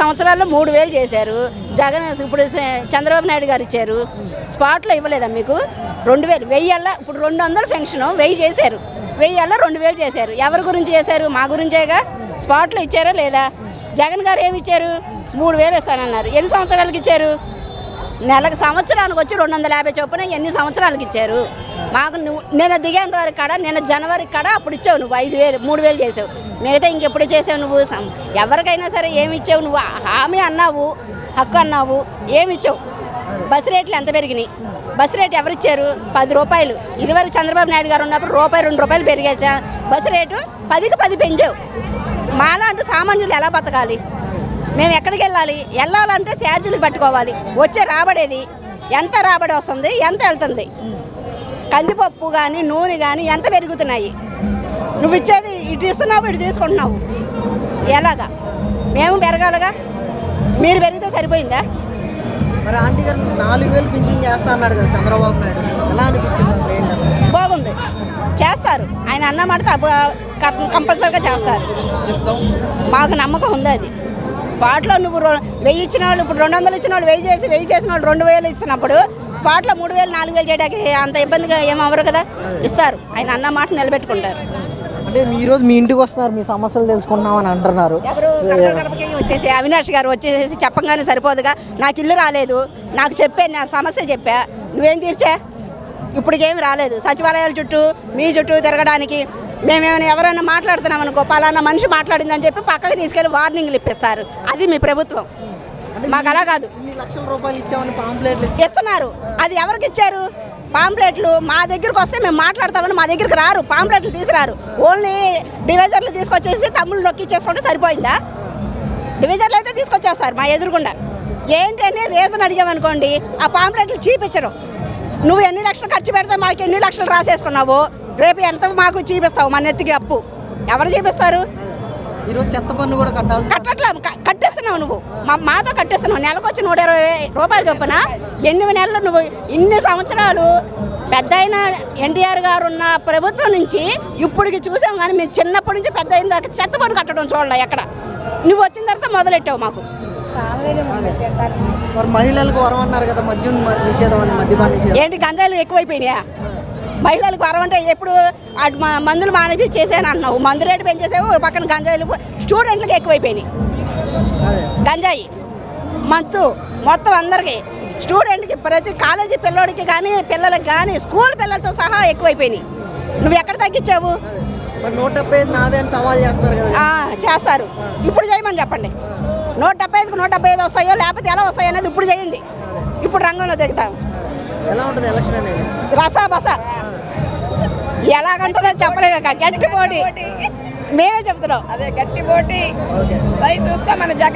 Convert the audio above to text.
సంవత్సరాల్లో మూడు వేలు చేశారు. జగన్ ఇప్పుడు చంద్రబాబు నాయుడు గారు ఇచ్చారు. స్పాట్లో ఇవ్వలేదా మీకు? రెండు వేలు. వెయ్యల్లా ఇప్పుడు రెండు వందలు పెన్షన్ వెయ్యి చేశారు. వెయ్యల్లా రెండు వేలు చేశారు. ఎవరి గురించి చేశారు? మా గురించేగా? స్పాట్లో ఇచ్చారా లేదా? జగన్ గారు ఏమి ఇచ్చారు? మూడు వేలు ఇస్తానన్నారు. ఎన్ని సంవత్సరాలకి ఇచ్చారు? నెలకు సంవత్సరానికి వచ్చి రెండు వందల యాభై చొప్పున ఎన్ని సంవత్సరాలకి ఇచ్చారు? మాకు నువ్వు నేను దిగేంత వరకు కాడ నేను జనవరి కాడ అప్పుడు ఇచ్చావు నువ్వు ఐదు వేలు మూడు వేలు చేసావు. మిగతా ఇంకెప్పుడు చేసావు నువ్వు? సం- ఎవరికైనా సరే ఏమి ఇచ్చావు నువ్వు? హామీ అన్నావు హక్కు అన్నావు ఏమి ఇచ్చావు? బస్ రేట్లు ఎంత పెరిగినాయి? బస్ రేట్ ఎవరిచ్చారు పది రూపాయలు. ఇదివరకు చంద్రబాబు నాయుడు గారు ఉన్నప్పుడు రూపాయి రెండు రూపాయలు పెరిగాచా బస్ రేటు పదికి పది పెంచావు. మాలాంటి సామాన్యులు ఎలా బతకాలి? మేము ఎక్కడికి వెళ్ళాలి? వెళ్ళాలంటే ఛార్జీలు కట్టుకోవాలి వచ్చే రాబడేది? ఎంత రాబడి వస్తుంది? ఎంత వెళ్తుంది? కందిపప్పు కానీ నూనె కానీ ఎంత పెరుగుతున్నాయి? నువ్వు ఇచ్చేది ఇటు ఇస్తున్నావు ఇటు తీసుకుంటున్నావు. ఎలాగా? మేము పెరగాలిగా? మీరు పెరిగితే సరిపోయిందా? మరి ఆంటీ గారు నాలుగు వేలు పింఛన్ చేస్తా అన్నాడు కదా చంద్రబాబు నాయుడు. ఎలా అనిపించింది? బాగుంది. చేస్తారు. ఆయన అన్న మాట తప్ప- కంపల్సరిగా చేస్తారు. మాకు నమ్మకం ఉంది అది. స్పాట్లో నువ్వు వెయ్యి ఇచ్చిన వాళ్ళు ఇప్పుడు రెండు వందలు ఇచ్చిన వాళ్ళు వెయ్యి చేసి వెయ్యి చేసిన వాళ్ళు రెండు వేలు ఇస్తున్నప్పుడు స్పాట్లో మూడు వేలు నాలుగు వేలు చేయడానికి అంత ఇబ్బందిగా ఏమవరు కదా? ఇస్తారు. ఆయన అన్న మాట నిలబెట్టుకుంటారు. అంటే మీ రోజు మీ ఇంటికి వస్తున్నారు మీ సమస్యలు తెలుసుకుంటున్నాం అని అంటున్నారు. వచ్చేసి అవినాష్ గారు వచ్చేసి చెప్పంగానే సరిపోదుగా. నాకు ఇల్లు రాలేదు నాకు చెప్పే నా సమస్య చెప్పా. నువ్వేం తీర్చా? ఇప్పటికేమి రాలేదు. సచివాలయాల చుట్టూ మీ చుట్టూ తిరగడానికి మేమేమైనా ఎవరైనా మాట్లాడుతున్నాం అనుకో పలానా మనిషి మాట్లాడిందని చెప్పి పక్కకు తీసుకెళ్ళి వార్నింగ్లు ఇప్పిస్తారు. అది మీ ప్రభుత్వం. మాకు అలా కాదు. ఇస్తున్నారు. అది ఎవరికి ఇచ్చారు? పాంప్లెట్లు మా దగ్గరికి వస్తే మేము మాట్లాడతామని మా దగ్గరికి రారు. పాంప్లెట్లు తీసుకురారు. ఓన్లీ డివైజర్లు తీసుకొచ్చేసి తమ్ముళ్ళు నొక్కిచ్చేసుకుంటే సరిపోయిందా? డివైజర్లు అయితే తీసుకొచ్చేస్తారు మా ఎదురుగుండా. ఏంటి అని రీజన్ అడిగామనుకోండి ఆ పాంప్లెట్లు చీపించరు నువ్వు ఎన్ని లక్షలు ఖర్చు పెడితే మాకు ఎన్ని లక్షలు రాసేసుకున్నావు? రేపు ఎంత మాకు చూపిస్తావు? మన ఎత్తికి అప్పు. ఎవరు చూపిస్తారు? కట్టట్లా కట్టేస్తున్నావు నువ్వు. మా మాతో కట్టేస్తున్నావు. నెలకు వచ్చి నూట ఇరవై రూపాయలు చొప్పున ఎనిమిది నెలలు నువ్వు ఇన్ని సంవత్సరాలు పెద్ద అయిన ఎన్టీఆర్ గారు ఉన్న ప్రభుత్వం నుంచి ఇప్పటికి చూసాం కానీ మేము చిన్నప్పటి నుంచి పెద్ద అయిన దాకా చెత్త పన్ను కట్టడం చూడలే ఎక్కడ. నువ్వు వచ్చిన తర్వాత మొదలెట్టావు మాకు. మహిళలకు ఏంటి గంజాయిలు ఎక్కువైపోయినాయా? మహిళలకు వరమంటే ఎప్పుడు అటు మందులు మానేసి చేశాను అంటున్నావు మందు రేటు పెంచేసావు పక్కన గంజాయిలు స్టూడెంట్లకు ఎక్కువైపోయినాయి. గంజాయి మత్తు మొత్తం అందరికీ. స్టూడెంట్కి ప్రతి కాలేజీ పిల్లోడికి కానీ పిల్లలకి కానీ స్కూల్ పిల్లలతో సహా ఎక్కువైపోయినాయి. నువ్వు ఎక్కడ తగ్గించావు? చేస్తారు. ఇప్పుడు చేయమని చెప్పండి. నూట డెబ్బై ఐదుకు నూట డెబ్బై ఐదు వస్తాయో లేకపోతే ఎలా వస్తాయో అనేది ఇప్పుడు చేయండి. ఇప్పుడు రంగంలో దిగుతాం. ఎలా ఉంటుంది ఎలక్షన్ అనేది? రసా బస. ఎలాగంటుందో చెప్పలేక గట్టి పోటీ. మేమే చెప్తున్నాం. అదే గట్టి పోటీ. సై చూసుకో మన జగన్